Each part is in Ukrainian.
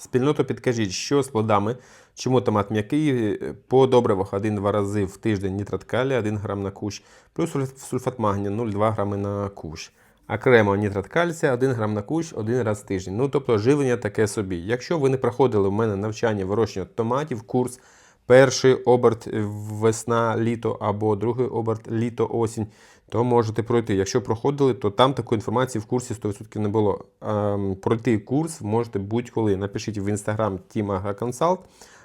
Спільноту підкажіть, що з плодами, чому томат м'який, по добривах 1-2 рази в тиждень нітрат калія 1 грам на кущ, плюс сульфат магнію 0,2 грами на кущ. Окремо нітрат кальція 1 грам на кущ один раз в тиждень. Ну, тобто живлення таке собі. Якщо ви не проходили в мене навчання вирощення томатів, курс, перший оберт весна, літо або другий оберт літо, осінь, то можете пройти. Якщо проходили, то там такої інформації в курсі 100% не було. Ем, пройти курс можете будь-коли. Напишіть в інстаграм Team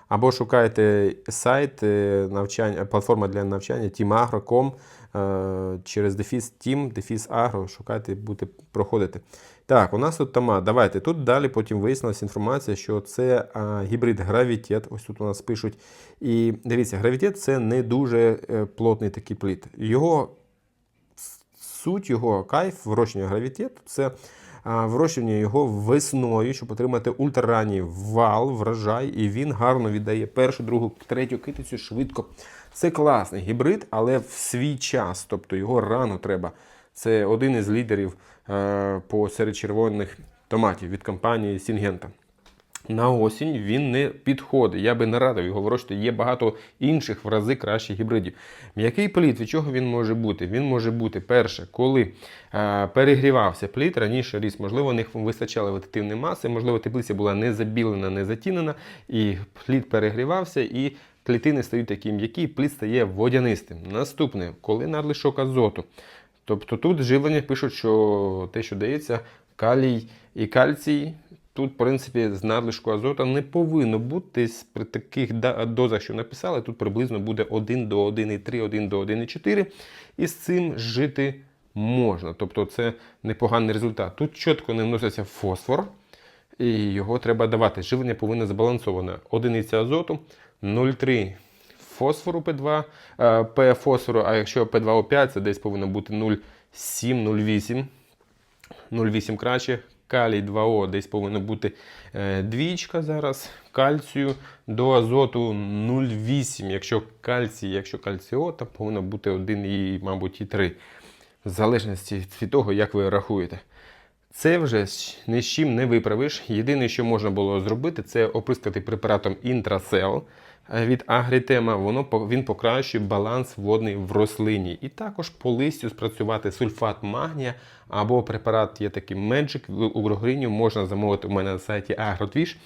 або шукайте сайт е, навчання, платформа для навчання teamagro.com е, через дефіс Team, дефіс Agro, шукайте, будете проходити. Так, у нас тут томат. Давайте. Тут далі потім вияснилася інформація, що це а, гібрид гравітет. Ось тут у нас пишуть. І дивіться, гравітет це не дуже е, плотний такий плід. Його суть його кайф вирощення гравітету це вирощування його весною, щоб отримати ультраранній вал, врожай, і він гарно віддає першу, другу, третю китицю швидко. Це класний гібрид, але в свій час, тобто його рано треба. Це один із лідерів е, по серед червоних томатів від компанії Сінгента. На осінь він не підходить. Я би не радив його вирощувати. Є багато інших в рази кращих гібридів. М'який плід, від чого він може бути? Він може бути перше, коли е, перегрівався плід, раніше ріс, можливо, не вистачало вегетативної маси, можливо, теплиця була не забілена, не затінена, і плід перегрівався, і клітини стають такі м'які, плід стає водянистим. Наступне, коли надлишок азоту. Тобто тут живлення пишуть, що те, що дається, калій і кальцій. Тут, в принципі, з надлишку азоту не повинно бути при таких дозах, що написали. Тут приблизно буде 1 до 1,3, 1 до 1,4. І з цим жити можна. Тобто це непоганий результат. Тут чітко не вноситься фосфор, і його треба давати. Живлення повинно збалансоване. Одиниця азоту, 0,3 фосфору П2, е, П фосфору, а якщо П2О5, це десь повинно бути 0,7, 0,8. 0,8 краще. Калій 2О десь повинно бути е, двічка зараз. Кальцію до азоту 0,8. Якщо кальцій, якщо кальціо, то повинно бути 1 і, мабуть, і 3. В залежності від того, як ви рахуєте. Це вже ні з чим не виправиш. Єдине, що можна було зробити, це оприскати препаратом Інтрасел від Агрітема. Воно він покращує баланс водний в рослині. І також по листю спрацювати сульфат магнія або препарат є такий Magic в Угрогриню. Можна замовити у мене на сайті Агротвіш.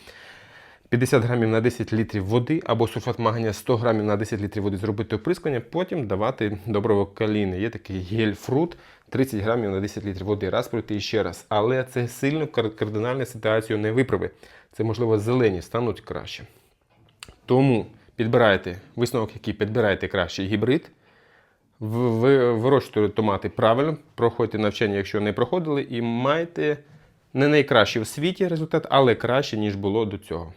50 грамів на 10 літрів води або сульфат магнія 100 грамів на 10 літрів води зробити оприскування, потім давати доброво каліни. Є такий гель-фрут 30 грамів на 10 літрів води. Раз пройти і ще раз. Але це сильно кар- кардинальну ситуацію не виправить. Це, можливо, зелені стануть краще. Тому підбирайте висновок, який підбирайте кращий гібрид. Ви вирощуєте томати правильно, проходьте навчання, якщо не проходили, і маєте не найкращий в світі результат, але краще, ніж було до цього.